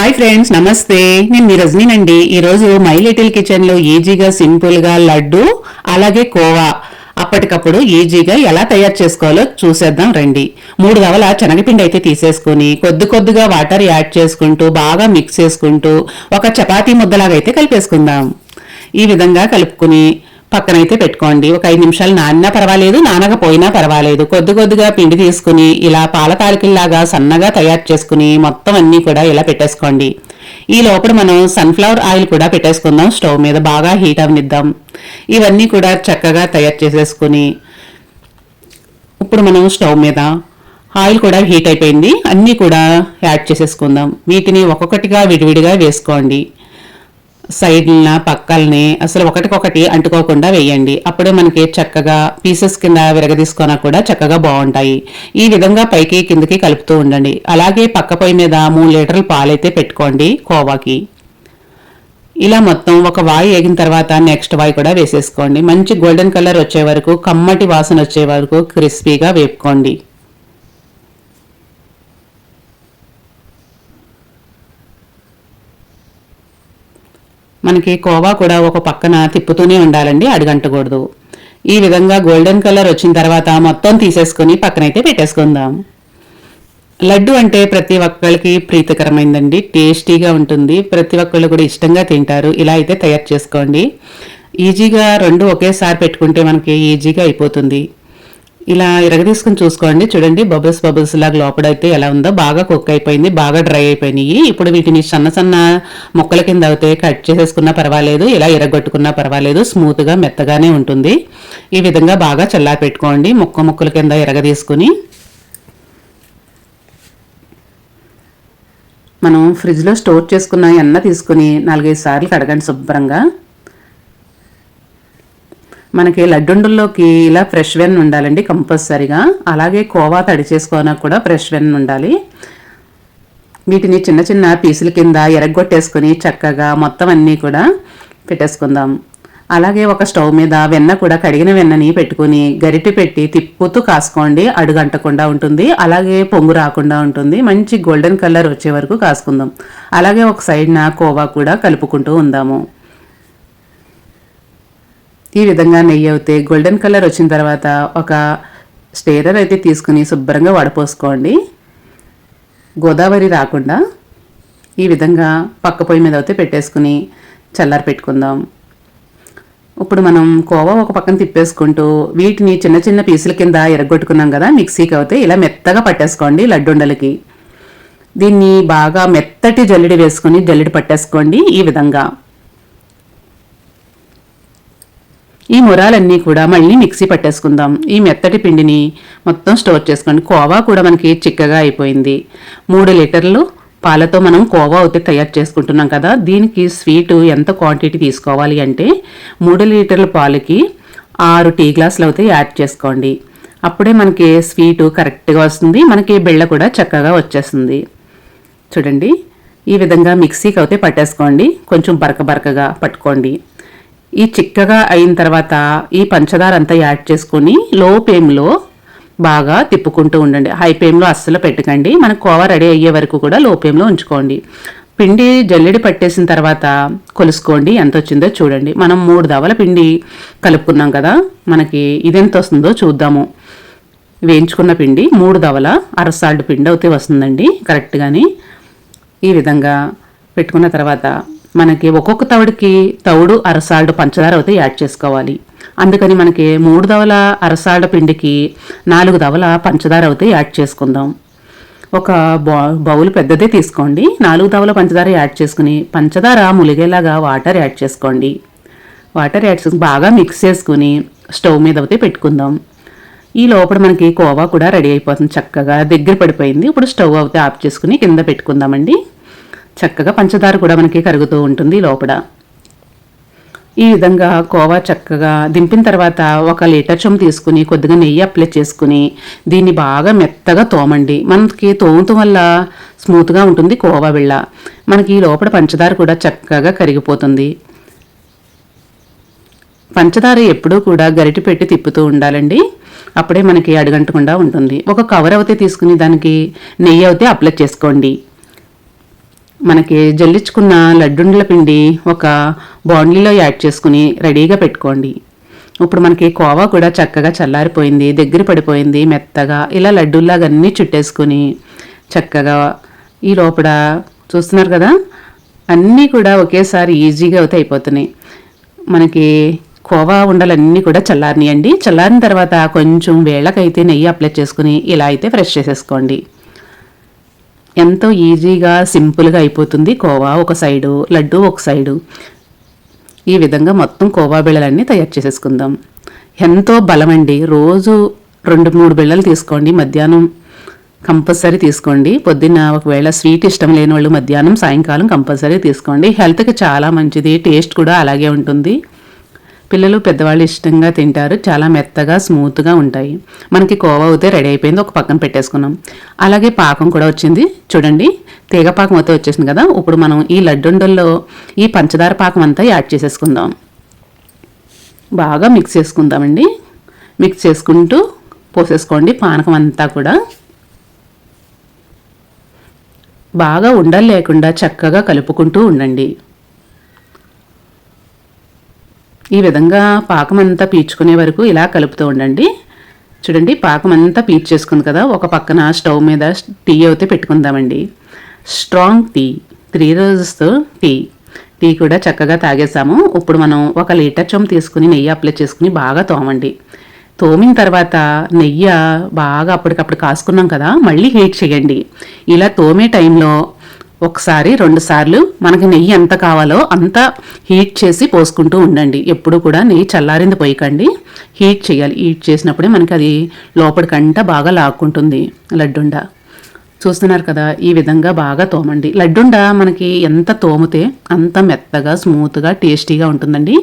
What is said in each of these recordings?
Hi friends నమస్తే. నేను మీ రజనీనండి. ఈరోజు మై లిటిల్ కిచెన్లో ఈజీగా సింపుల్గా లడ్డు అలాగే కోవా. అప్పటికప్పుడు ఈజీగా ఎలా తయారు చేసుకోవాలో చూసేద్దాం రండి. మూడు దవల శనగపిండి అయితే తీసేసుకుని కొద్ది కొద్దిగా వాటర్ యాడ్ చేసుకుంటూ బాగా మిక్స్ చేసుకుంటూ ఒక చపాతీ ముద్దలాగా అయితే కలిపేసుకుందాం. ఈ విధంగా కలుపుకుని పక్కనైతే పెట్టుకోండి. ఒక ఐదు నిమిషాలు నానినా పర్వాలేదు నానకపోయినా పర్వాలేదు. కొద్ది కొద్దిగా పిండి తీసుకుని ఇలా పాల తాలికల్లాగా సన్నగా తయారు చేసుకుని మొత్తం అన్నీ కూడా ఇలా పెట్టేసుకోండి. ఈ లోపల మనం సన్ఫ్లవర్ ఆయిల్ కూడా పెట్టేసుకుందాం. స్టవ్ మీద బాగా హీట్ అవనిద్దాం. ఇవన్నీ కూడా చక్కగా తయారు చేసేసుకుని ఇప్పుడు మనం స్టవ్ మీద ఆయిల్ కూడా హీట్ అయిపోయింది. అన్నీ కూడా యాడ్ చేసేసుకుందాం. వీటిని ఒక్కొక్కటిగా విడివిడిగా వేసుకోండి. సైడ్న పక్కల్ని అసలు ఒకటికొకటి అంటుకోకుండా వేయండి. అప్పుడే మనకి చక్కగా పీసెస్ కింద విరగదీసుకున్నా కూడా చక్కగా బాగుంటాయి ఈ విధంగా పైకి కిందకి కలుపుతూ ఉండండి. అలాగే పక్క పొయ్యి మీద మూడు లీటర్లు పాలైతే పెట్టుకోండి కోవాకి. ఇలా మొత్తం ఒక వాయి వేగిన తర్వాత నెక్స్ట్ వాయి కూడా వేసేసుకోండి. మంచి గోల్డెన్ కలర్ వచ్చే వరకు కమ్మటి వాసన వచ్చే వరకు క్రిస్పీగా వేపుకోండి. మనకి కోవా కూడా ఒక పక్కన తిప్పుతూనే ఉండాలండి అడుగంటకూడదు. ఈ విధంగా గోల్డెన్ కలర్ వచ్చిన తర్వాత మొత్తం తీసేసుకుని పక్కనైతే పెట్టేసుకుందాం. లడ్డు అంటే ప్రతి ఒక్కరికి ప్రీతికరమైందండి టేస్టీగా ఉంటుంది. ప్రతి ఒక్కళ్ళు కూడా ఇష్టంగా తింటారు. ఇలా అయితే తయారు చేసుకోండి. ఈజీగా రెండు ఒకేసారి పెట్టుకుంటే మనకి ఈజీగా అయిపోతుంది. ఇలా ఇరగదీసుకుని చూసుకోండి. చూడండి బబుల్స్ బబుల్స్ లాగా లోపడైతే ఎలా ఉందో బాగా కుక్ అయిపోయింది బాగా డ్రై అయిపోయినాయి. ఇప్పుడు వీటిని సన్న సన్న ముక్కల కింద అయితే కట్ చేసేసుకున్నా పర్వాలేదు ఇలా ఇరగొట్టుకున్నా పర్వాలేదు స్మూత్గా మెత్తగానే ఉంటుంది. ఈ విధంగా బాగా చల్లారి పెట్టుకోండి. ముక్క ముక్కల కింద ఇరగదీసుకుని మనం ఫ్రిడ్జ్లో స్టోర్ చేసుకున్న ఎన్న తీసుకుని నాలుగైదు సార్లు కడగండి శుభ్రంగా. మనకి లడ్డుండల్లోకి ఇలా ఫ్రెష్ వెన్ ఉండాలండి కంపల్సరీగా. అలాగే కోవా తడి చేసుకోవడానికి కూడా ఫ్రెష్ వెన్ ఉండాలి. వీటిని చిన్న చిన్న పీసుల కింద ఎరగొట్టేసుకుని చక్కగా మొత్తం అన్నీ కూడా పెట్టేసుకుందాం. అలాగే ఒక స్టవ్ మీద వెన్న కూడా కడిగిన వెన్నని పెట్టుకుని గరిటె పెట్టి తిప్పుతూ కాసుకోండి. అడుగంటకుండా ఉంటుంది. అలాగే పొంగు రాకుండా ఉంటుంది. మంచి గోల్డెన్ కలర్ వచ్చే వరకు కాసుకుందాం. అలాగే ఒక సైడ్న కోవా కూడా కలుపుకుంటూ ఉందాము. ఈ విధంగా నెయ్యి అవుతే గోల్డెన్ కలర్ వచ్చిన తర్వాత ఒక స్టేరర్ అయితే తీసుకుని శుభ్రంగా వడపోసుకోండి. గోదావరి రాకుండా ఈ విధంగా పక్క పొయ్యి మీద అయితే పెట్టేసుకుని చల్లారి పెట్టుకుందాం. ఇప్పుడు మనం కోవా ఒక పక్కన తిప్పేసుకుంటూ వీటిని చిన్న చిన్న పీసుల కింద ఎరగొట్టుకున్నాం కదా మిక్సీకి అయితే ఇలా మెత్తగా పట్టేసుకోండి లడ్డుండలకి. దీన్ని బాగా మెత్తటి జల్లెడి వేసుకుని జల్లెడి పట్టేసుకోండి ఈ విధంగా. ఈ మురాలన్నీ కూడా మళ్ళీ మిక్సీ పట్టేసుకుందాం. ఈ మెత్తటి పిండిని మొత్తం స్టోర్ చేసుకోండి కోవా కూడా మనకి చిక్కగా అయిపోయింది. మూడు లీటర్లు పాలతో మనం కోవా అయితే తయారు చేసుకుంటున్నాం కదా. దీనికి స్వీటు ఎంత క్వాంటిటీ తీసుకోవాలి అంటే మూడు లీటర్ల పాలకి ఆరు టీ గ్లాసులు అయితే యాడ్ చేసుకోండి. అప్పుడే మనకి స్వీటు కరెక్ట్గా వస్తుంది. మనకి బెళ్ళ కూడా చక్కగా వచ్చేస్తుంది. చూడండి ఈ విధంగా మిక్సీకి అయితే పట్టేసుకోండి. కొంచెం బరక బరకగా పట్టుకోండి. ఈ చిక్కగా అయిన తర్వాత ఈ పంచదార అంతా యాడ్ చేసుకొని లో ఫ్లేమ్లో బాగా తిప్పుకుంటూ ఉండండి. హై ఫ్లేమ్లో అస్సలు పెట్టకండి. మన కోవా రెడీ అయ్యే వరకు కూడా లో ఫ్లేమ్లో ఉంచుకోండి. పిండి జల్లెడి పట్టేసిన తర్వాత కొలుసుకోండి. ఎంత వచ్చిందో చూడండి. మనం మూడు దవల పిండి కలుపుకున్నాం కదా మనకి ఇదెంత వస్తుందో చూద్దాము. వేయించుకున్న పిండి మూడు దవల అరసాల్ట్ పిండి అయితే వస్తుందండి. కరెక్ట్గాని ఈ విధంగా పెట్టుకున్న తర్వాత మనకి ఒక్కొక్క తవుడికి తవుడు అరసాల్డ్ పంచదార అయితే యాడ్ చేసుకోవాలి. అందుకని మనకి మూడు దవల అరసాల్డ్ పిండికి నాలుగు దవల పంచదార అయితే యాడ్ చేసుకుందాం. ఒక బౌల్ పెద్దదే తీసుకోండి. నాలుగు దవల పంచదార యాడ్ చేసుకుని పంచదార ములిగేలాగా వాటర్ యాడ్ చేసుకోండి. వాటర్ యాడ్ చేసుకుని బాగా మిక్స్ చేసుకుని స్టవ్ మీద అయితే పెట్టుకుందాం. ఈ లోపల మనకి కోవా కూడా రెడీ అయిపోతుంది చక్కగా. దగ్గర పడిపోయింది. ఇప్పుడు స్టవ్ అయితే ఆఫ్ చేసుకుని కింద పెట్టుకుందామండి. చక్కగా పంచదార కూడా మనకి కరుగుతూ ఉంటుంది లోపల. ఈ విధంగా కోవా చక్కగా దింపిన తర్వాత ఒక లీటర్ చొమ్ము తీసుకుని కొద్దిగా నెయ్యి అప్లై చేసుకుని దీన్ని బాగా మెత్తగా తోమండి. మనకి తోమటం వల్ల స్మూత్గా ఉంటుంది కోవా బిళ్ళ మనకి ఈ లోపల పంచదార కూడా చక్కగా కరిగిపోతుంది. పంచదార ఎప్పుడూ కూడా గరిటి పెట్టి తిప్పుతూ ఉండాలండి. అప్పుడే మనకి అడుగంటకుండా ఉంటుంది. ఒక కవర్ అయితే తీసుకుని దానికి నెయ్యి అయితే అప్లై చేసుకోండి. మనకి జల్లించుకున్న లడ్డుండ్ల పిండి ఒక బాండ్లీలో యాడ్ చేసుకుని రెడీగా పెట్టుకోండి. ఇప్పుడు మనకి కోవా కూడా చక్కగా చల్లారిపోయింది దగ్గర పడిపోయింది మెత్తగా ఇలా లడ్డూల్లాగా అన్నీ చుట్టేసుకుని చక్కగా ఈ లోపల చూస్తున్నారు కదా? అన్నీ కూడా ఒకేసారి ఈజీగా అయితే అయిపోతున్నాయి. మనకి కోవా ఉండలన్నీ కూడా చల్లారినాయండి. చల్లారిన తర్వాత కొంచెం వేళకైతే నెయ్యి అప్లై చేసుకుని ఇలా అయితే ఫ్రెష్ చేసేసుకోండి. ఎంతో ఈజీగా సింపుల్గా అయిపోతుంది కోవా. ఒక సైడు లడ్డు ఒక సైడు. ఈ విధంగా మొత్తం కోవా బిళ్ళలన్నీ తయారు చేసేసుకుందాం. ఎంతో బలమండి. రోజు రెండు మూడు బిళ్ళలు తీసుకోండి. మధ్యాహ్నం కంపల్సరీ తీసుకోండి. పొద్దున్న ఒకవేళ స్వీట్ ఇష్టం లేని వాళ్ళు మధ్యాహ్నం సాయంకాలం కంపల్సరీ తీసుకోండి. హెల్త్కి చాలా మంచిది. టేస్ట్ కూడా అలాగే ఉంటుంది. పిల్లలు పెద్దవాళ్ళు ఇష్టంగా తింటారు. చాలా మెత్తగా స్మూత్గా ఉంటాయి. మనకి కోవా అయితే రెడీ అయిపోయింది. ఒక పక్కన పెట్టేసుకున్నాం. అలాగే పాకం కూడా వచ్చింది. చూడండి. తీగ పాకం అయితే వచ్చేసింది కదా. ఇప్పుడు మనం ఈ లడ్డుండల్లో ఈ పంచదార పాకం అంతా యాడ్ చేసేసుకుందాం. బాగా మిక్స్ చేసుకుందామండి. మిక్స్ చేసుకుంటూ పోసేసుకోండి పానకం అంతా కూడా. బాగా ఉండలు లేకుండా చక్కగా కలుపుకుంటూ ఉండండి. ఈ విధంగా పాకం అంతా పీల్చుకునే వరకు ఇలా కలుపుతూ ఉండండి. చూడండి పాకం అంతా పీల్చేసుకుంది కదా ఒక పక్కన స్టవ్ మీద టీ అయితే పెట్టుకుందామండి. స్ట్రాంగ్ టీ త్రీ రోజెస్తో టీ. టీ కూడా చక్కగా తాగేసాము. ఇప్పుడు మనం ఒక లీటర్ చొమ్ము తీసుకుని నెయ్యి అప్లై చేసుకుని బాగా తోమండి. తోమిన తర్వాత నెయ్యి బాగా అప్పటికప్పుడు కాసుకున్నాం కదా మళ్ళీ హీట్ చేయండి. ఇలా తోమే టైంలో ఒకసారి రెండు సార్లు మనకి నెయ్యి ఎంత కావాలో అంత హీట్ చేసి పోసుకుంటూ ఉండండి. ఎప్పుడు కూడా నెయ్యి చల్లారింది పోయకండి. హీట్ చేయాలి. హీట్ చేసినప్పుడే మనకి అది లోపలికంట బాగా లాక్కుంటుంది. లడ్డుండ. చూస్తున్నారు కదా ఈ విధంగా బాగా తోమండి. లడ్డుండ మనకి ఎంత తోమితే అంత మెత్తగా స్మూత్గా టేస్టీగా ఉంటుందండి.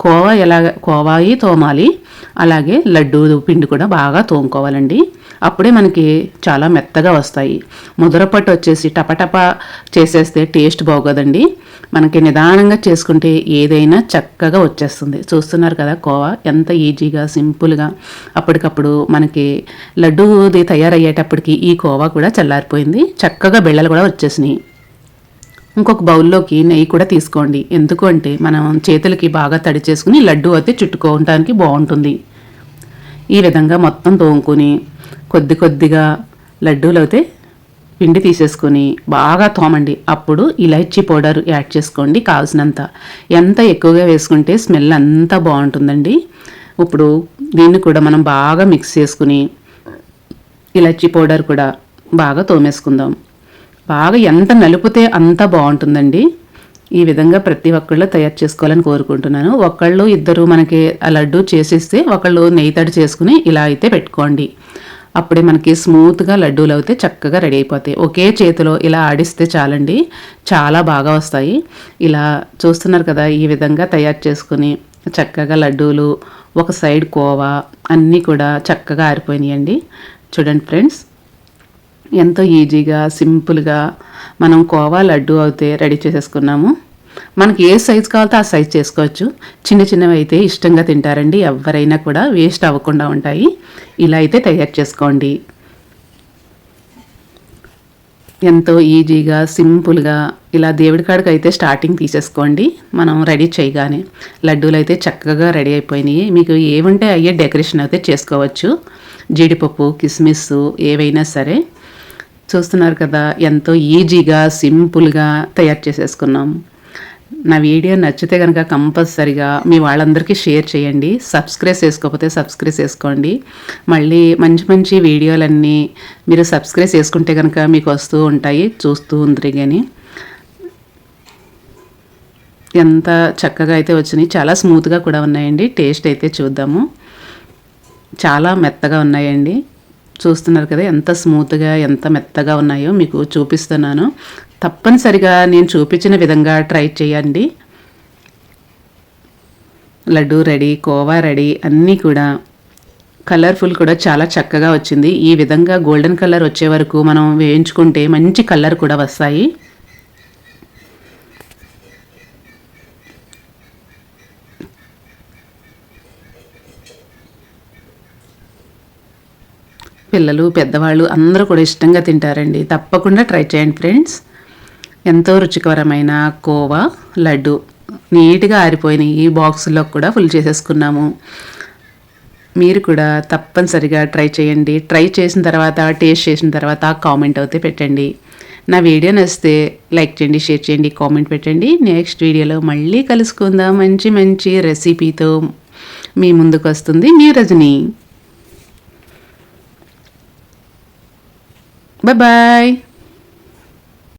కోవా ఎలా కోవాయి తోమాలి. అలాగే లడ్డూ పిండి కూడా బాగా తోముకోవాలండి. అప్పుడే మనకి చాలా మెత్తగా వస్తాయి. ముదరపట్టు వచ్చేసి టపటప చేసేస్తే టేస్ట్ బాగోదండి. మనకి నిదానంగా చేసుకుంటే ఏదైనా చక్కగా వచ్చేస్తుంది. చూస్తున్నారు కదా కోవా? ఎంత ఈజీగా సింపుల్గా. అప్పటికప్పుడు మనకి లడ్డూది తయారయ్యేటప్పటికి ఈ కోవా కూడా చల్లారిపోయింది. చక్కగా బిళ్ళలు కూడా వచ్చేసినాయి. ఇంకొక బౌల్లోకి నెయ్యి కూడా తీసుకోండి. ఎందుకు అంటే మనం చేతులకి బాగా తడి చేసుకుని లడ్డు అయితే చుట్టుకోవటానికి బాగుంటుంది. ఈ విధంగా మొత్తం తోముకొని కొద్ది కొద్దిగా లడ్డూలు అయితే పిండి తీసేసుకొని బాగా తోమండి. అప్పుడు ఇలాచీ పౌడర్ యాడ్ చేసుకోండి కావాల్సినంత. ఎంత ఎక్కువగా వేసుకుంటే స్మెల్ అంతా బాగుంటుందండి. ఇప్పుడు దీన్ని కూడా మనం బాగా మిక్స్ చేసుకుని ఇలాచీ పౌడర్ కూడా బాగా తోమేసుకుందాం. బాగా ఎంత నలిపితే అంత బాగుంటుందండి. ఈ విధంగా ప్రతి ఒక్కళ్ళు తయారు చేసుకోవాలని కోరుకుంటున్నాను. ఒకళ్ళు ఇద్దరు మనకి ఆ లడ్డు చేసిస్తే ఒకళ్ళు నెయ్యి తడి చేసుకుని ఇలా అయితే పెట్టుకోండి. అప్పుడే మనకి స్మూత్గా లడ్డూలు అయితే చక్కగా రెడీ అయిపోతాయి. ఒకే చేతిలో ఇలా ఆడిస్తే చాలండి. చాలా బాగా వస్తాయి. ఇలా చూస్తున్నారు కదా ఈ విధంగా తయారు చేసుకుని చక్కగా లడ్డూలు ఒక సైడ్ కోవా అన్నీ కూడా చక్కగా ఆరిపోయినాయండి. చూడండి ఫ్రెండ్స్. ఎంతో ఈజీగా సింపుల్గా మనం కోవా లడ్డు అయితే రెడీ చేసేసుకున్నాము. మనకి ఏ సైజు కావాలో ఆ సైజ్ చేసుకోవచ్చు. చిన్న చిన్నవి అయితే ఇష్టంగా తింటారండి. ఎవరైనా కూడా వేస్ట్ అవ్వకుండా ఉంటాయి. ఇలా అయితే తయారు చేసుకోండి. ఎంతో ఈజీగా సింపుల్గా ఇలా దేవుడి కాడికి అయితే స్టార్టింగ్ తీసేసుకోండి. మనం రెడీ చేయగానే లడ్డూలు అయితే చక్కగా రెడీ అయిపోయినాయి. మీకు ఏముంటే అయ్యే డెకరేషన్ అయితే చేసుకోవచ్చు. జీడిపప్పు కిస్మిస్ ఏవైనా సరే. చూస్తున్నారు కదా ఎంతో ఈజీగా సింపుల్గా తయారు చేసేసుకున్నాం. నా వీడియో నచ్చితే కనుక కంపల్సరిగా మీ వాళ్ళందరికీ షేర్ చేయండి. సబ్స్క్రైబ్ చేసుకోకపోతే సబ్స్క్రైబ్ చేసుకోండి. మళ్ళీ మంచి మంచి వీడియోలన్నీ మీరు సబ్స్క్రైబ్ చేసుకుంటే కనుక మీకు వస్తూ ఉంటాయి చూస్తూ ఉంది కానీ ఎంత చక్కగా అయితే వచ్చినాయి చాలా స్మూత్గా కూడా ఉన్నాయండి. టేస్ట్ అయితే చూద్దాము. చాలా మెత్తగా ఉన్నాయండి. చూస్తున్నారు కదా ఎంత స్మూత్గా ఎంత మెత్తగా ఉన్నాయో మీకు చూపిస్తున్నాను. తప్పనిసరిగా నేను చూపించిన విధంగా ట్రై చేయండి. లడ్డు రెడీ కోవా రెడీ అన్నీ కూడా కలర్ఫుల్ కూడా చాలా చక్కగా వచ్చింది. ఈ విధంగా గోల్డెన్ కలర్ వచ్చే వరకు మనం వేయించుకుంటే మంచి కలర్ కూడా వస్తాయి. పిల్లలు పెద్దవాళ్ళు అందరూ కూడా ఇష్టంగా తింటారండి. తప్పకుండా ట్రై చేయండి ఫ్రెండ్స్. ఎంతో రుచికరమైన కోవా లడ్డు నీట్గా ఆరిపోయినాయి ఈ బాక్సుల్లో కూడా ఫుల్ చేసేసుకున్నాము. మీరు కూడా తప్పనిసరిగా ట్రై చేయండి. ట్రై చేసిన తర్వాత టేస్ట్ చేసిన తర్వాత కామెంట్ అయితే పెట్టండి. నా వీడియో నచ్చితే లైక్ చేయండి షేర్ చేయండి కామెంట్ పెట్టండి. నెక్స్ట్ వీడియోలో మళ్ళీ కలుసుకుందాం. మంచి మంచి రెసిపీతో మీ ముందుకు వస్తుంది మీ రజని. Bye bye